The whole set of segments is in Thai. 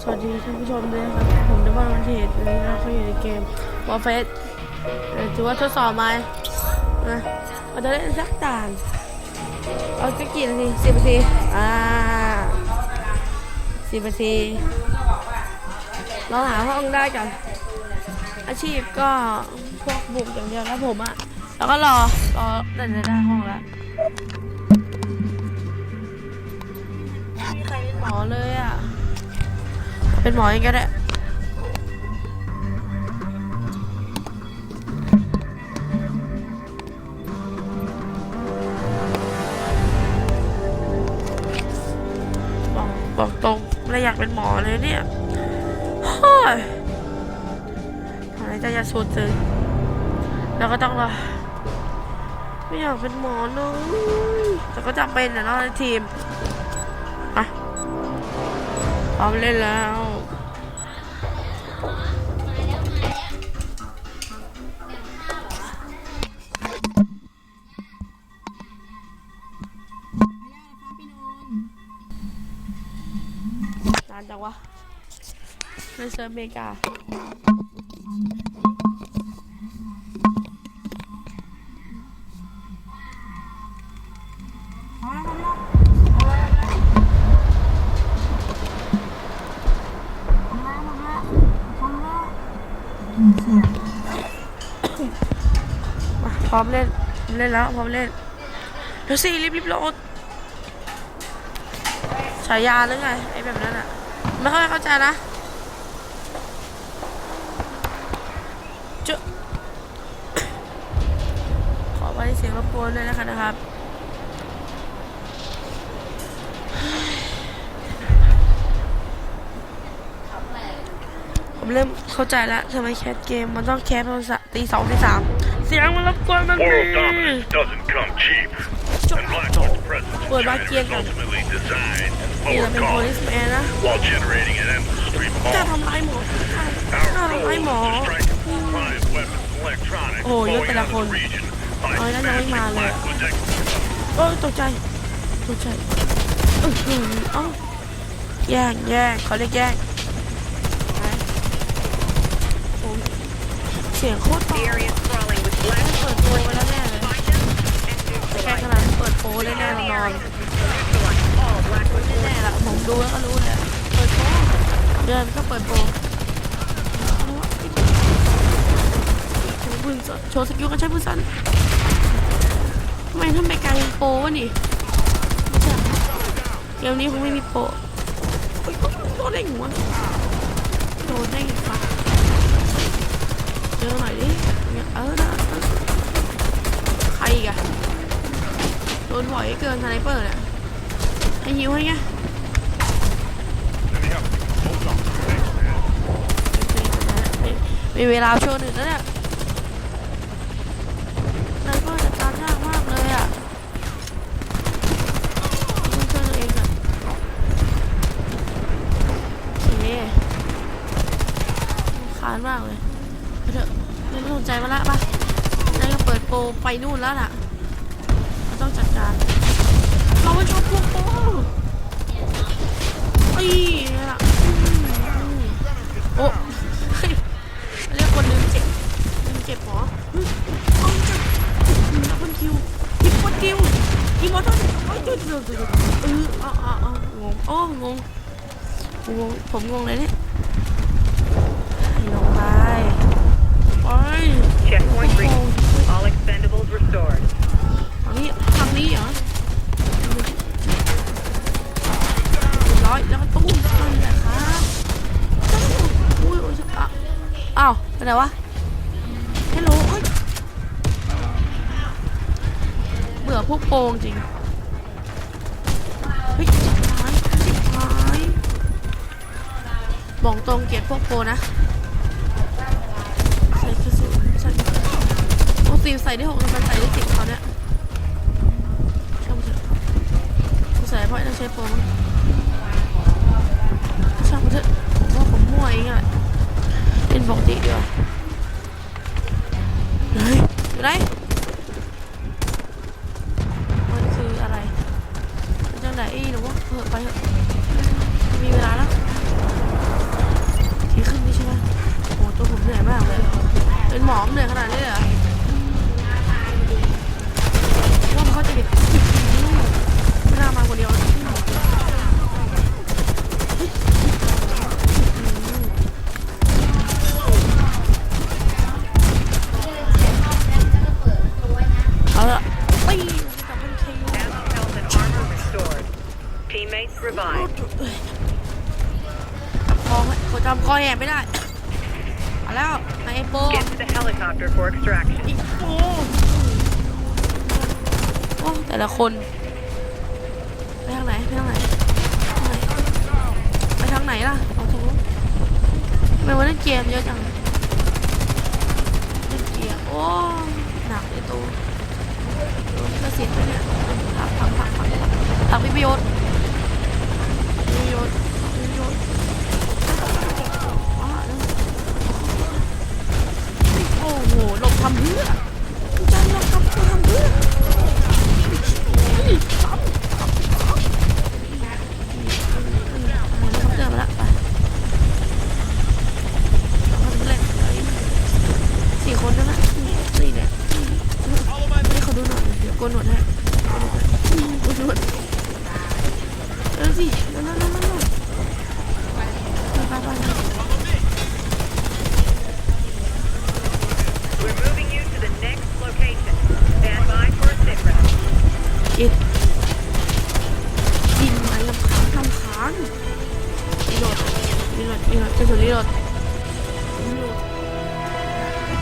สวัสดีท่านผู้ชมด้วยนะครับ ผมดับเบิลวันเทสวันนี้เราอยู่ในเกมวอลเฟสถือว่าทดสอบไหมนะเราจะเล่นสักด่าน เอาสักกี่นาทีสิบนาทีอ่าสิบนาทีเราหาห้องได้ก่อนอาชีพก็พวกบุกอย่างเดียวแล้วผมอะแล้วก็รอ รอแต่จะได้ห้องแล้วไม่มีใครเป็นหมอเลยอะ เป็นหมอเองก็ได้บอกตรงไม่ได้อยากเป็นหมอเลยเนี่ยเฮ้ยหายใจจะสูดซึ้งแล้วก็ต้องรอไม่อยากเป็นหมอเลยแต่ก็จำเป็นนะเนาะในทีมอะพร้อมเล่นแล้วานจังวะในเซิร์ฟเมริกาพร้อมเล่นพร้อมเล่นแล้ว พร้อมเล่นเดี๋ยวสิรีบรีบโหลดฉายาหรือไงไอ้แบบนั้นอะ ไม่ค่อยเข้าใจนะเจอขอไว้เสียงรบกวนด้วยนะคะนะครับผมเริ่มเข้าใจแล้วทำไมแคสเกมมันต้องแคสตอนสะตีสองตีสามเสียงมันรบกวนมัน World dominance doesn't come cheap, จบ and จ บ Blackwood's presence in เปิดมา China เกียร์ is กัน ultimately designed นี่ to เรา lower เป็น costs โพลิสแมนนะ while generating an endless stream of จะ arms. ทำร้ายหมอฆ่า Our ทำ goal ร้าย is หมอ to strike a supply of weapons and electronics Oh, flowing yun pala out of kon. the region by Oh, yun ang smashing mali. Blackwood's export โอ้ยตกใจตกใจเออหือเอ้าแย่งแย่งเขาเรียกแย่งไหนโอ้ยเสียงโคตรต่อ The area is crawling with เปิ black ดโปรไปแล้วแน่เลย Find them and แค่ขนาดเปิดโปรได้แน่นอนแน่ละผมดูแล้วก็รู้เลยเปิดโปรเดินก็เปิดโปรโชว์ปืนสั้นโชว์สกิลการใช้ปืนสั้นทำไมทำไปกลายเป็นโปรวะนี่เกมนี้คงไม่มีโปรโอ้ยโดนได้ไงวโดนได้ไงฟักเจอหน่อยดิเออนะเออใครอีกอะโด นบ่อยเกินสไนเปอร์เนี่ยให้ยิวให้ไงมีเวลาโชว์หนึ่งแล้วเนี่ยนายก็จัดการยากมากเลยอะต้องช่วยตัวเองก่อนโอเคคานมากเลยเถอะไม่สนใจมาละปะนายก็เปิดโปรไปนู่นแล้วน่ะ ต้องจัดการ เราไม่ชอบพวกโปรไอ้นี่ล่ะโอ้เรียกคนหนึงเจ็บหนึงเจ็บหรอเอาเจ็บนับคนคิวยิบคนคิวยิบมอเตอร์โอ้ยจุดจุดจุดเออเอาเอาเอางงโอ้งงงงผมงงเลยเนี่ยลงไปไป Checkpoint โอ้ reached. All expendables restored. ทางนี้ทางนี้เหรอร้อยแล้วก็ตุ้มนั่นแหละครับตุ้มอุ้ยโอ้ยอะอ้าวไปไหนวะฮัลโหลเอ้ยเบื่อพวกโปงจริงเฮ้ยชิบหายชิบหายบอกตรงเกลียดพวกโปนะใส่กระสุนใส่ปกติใส่ได้หกแต่มันใส่ได้สิบเขาเนี่ย เพราะต้องใช้โปรช่างเถอะผมว่าผมมั่วเองอะเป็นปกติเดียวเฮ้ยอยู่ไหนมันคืออะไรจังไหนอีหรือว่าเถอไปเถอะมีเวลาแล้วขี่ขึ้นนี่ใช่ไหมโอ้ตัวผมเหนื่อยมากเลยเป็นหมอเหนื่อยขนาดนี้เหรอว่ามันเขาจะเก็ คอไว้กดจำคอแหบไม่ได้มาแล้วนายเอโป Get to the helicopter for extraction. อีกโอ้โอ้แต่ละคนไปทางไหนไปทางไหนทางไหนไปทางไหนล่ะเอาทางนู้นทำไมวันเล่นเกมเยอะจังเล่นเกมโอ้หนักเลยตัวโดนกระสินไปเนี่ยผักผักผักผักผักผักพิประโยชน์พิประโยชน์พิประโยชน์ว้าแล้วโอ้โหหลบทำเพื่อจะหลบทำทำเพื่อนี่ทำทำทำมาแล้วเขาเจอมาแล้วไปเราก็ถึงแหล่งเลยสี่คนแล้วนะสี่เนี่ยให้เขาดูหน่อยเดี๋ยวโกนหนวดให้โกนหนวดเออสินั่นนั่นนั่นนั่นไปไปไป We're moving you to the next location. Stand by for a sit rep. กินกินไหมลำค้างลำค้างรีโหลดรีโหลดรีโหลดจะสุดรีโหลดรีโหลด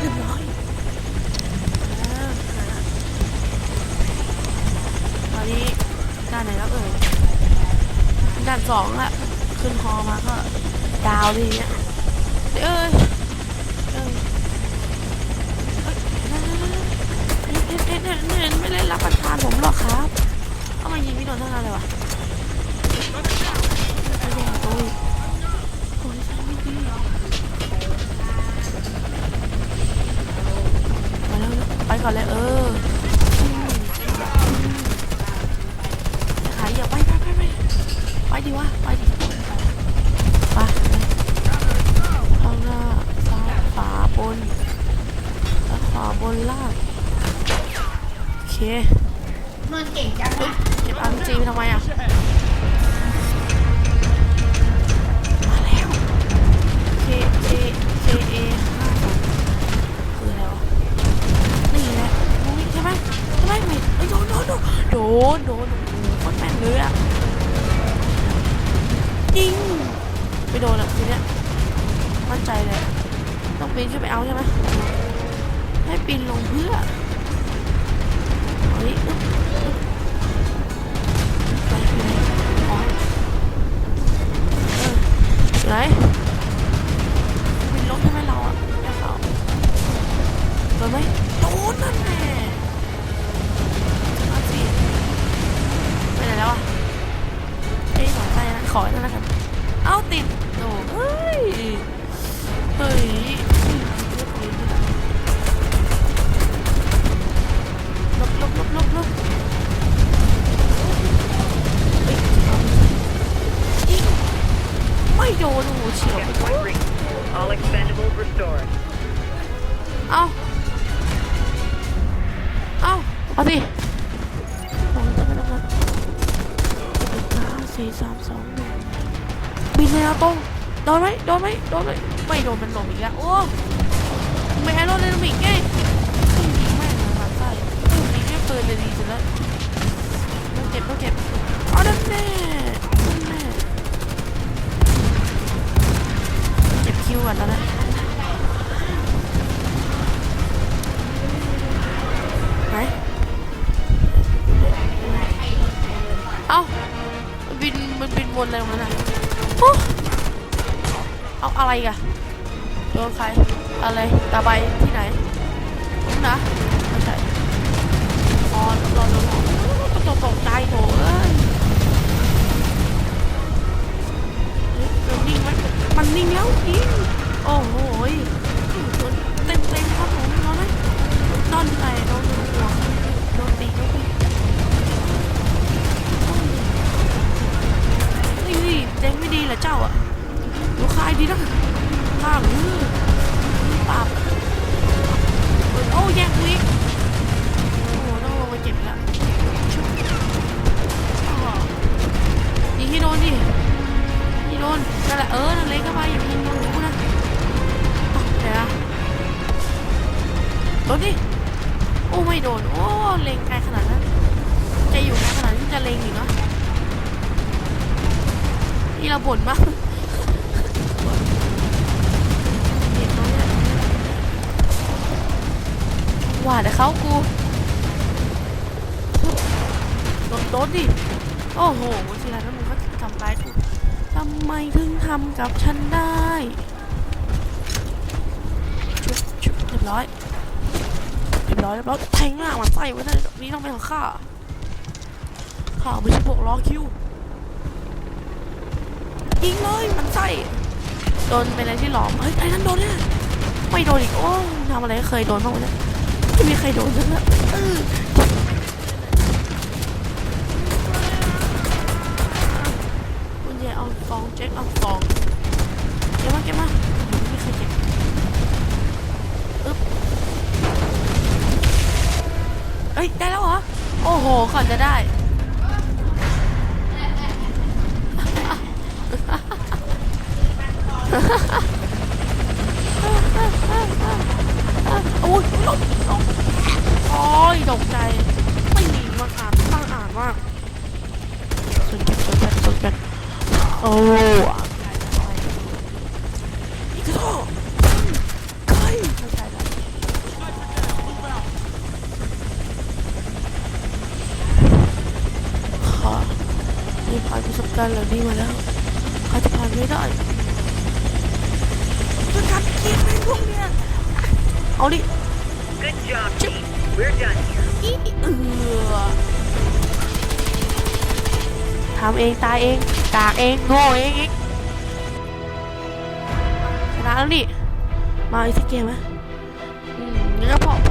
เรียบร้อยแล้วตอนนี้ด้านไหนแล้วเอ่ยด้านสองละขึ้นฮอมาก็ดาวเลยเนี่ยเอ้ยเอ้ย เอ้ยเอ็ดเอ็ดเอ็ดเอ็ดไม่เล่นรับประทานผมหรอกครับเอามายิงพี่โดนเท่านั้นเลยวะไม่แย่ตัวอีกโอ้ยใช่ไม่ดีมาแล้วไปก่อนเลยเออขายอย่าไปไปไปไปไปดิวะ บินเลยนะตรงโดนไหมโดนไหมโดนไหมไม่โดนมันหลบอีกแล้วโอ้ไม่ให้โดนเลยมิกไงตึ้งยิงแม่งเลยมาใส่ยิงแค่ปืนเลยดีสุดแล้วต้องเจ็บต้องเจ็บเอาดันแน่ดันแน่เจ็บคิวก่อนแล้วนะไหนเอ้ามันบินมันบินวนอะไรของมันอะ เอาอะไรกันโดนใคร อะไรตาใบที่ไหนนี่นะไม่ใช่อ๋อรอโดนหอกตกตกใจโถเอ้ยมันนิ่งไหมมันนิ่งแล้วจริงโอ้โหโดนเต็มเต็มครับผมนอนไหมนอนไหนโดน ดีเหรอเจ้าอะลูคายดีนะข้างมือปรับโอ้แย่งกูอีก บ่นมากเด็กน้อยเนี่ยว่าแต่เขากูโดนโดนดิ โอ้โหทีไรแล้วมึงก็ทำร้ายกูทำไมถึงทำกับฉันได้ชุบชุบเรียบร้อยเรียบร้อยเรียบร้อยแทงหน้ามันใส่ไว้เลยนี่ต้องเป็นของข้าข้าไม่ใช่พวกล้อคิว ยิงเลยมันใส่โดนเป็นอะไรที่หลอมเฮ้ยไอ้นั่นโดนเนี่ยไม่โดนอีกโอ้ทำอะไรเคยโดนบ้างวะเนี่ยไม่มีใครโดนเลยนะคุณยายเอาฟองแจ็คเอาฟองเก็บมาเก็บมาไม่มีใครเก็บอึ๊บเอ้ยได้แล้วเหรอโอ้โหก่อนจะได้ โอ้ยหลบหลบโอ้ยตกใจ ไม่มีมาอ่านตั้งอ่านมากสนใจสนใจสนใจโอ้อ่านได้ได้อีกกระโดดใครไม่ใช่แล้ว ค่ะนี่ผ่านประสบการณ์เหล่านี้มาแล้วใครจะผ่านไม่ได้จะทำเกียร์ในพวกเนี้ยเอาดิ Good job, team. We're done here. เออทำเองตายเองกากเองโง่เองอีกชนะแล้วนี่มาอีกสักเกมไหมอืมงั้นก็พอ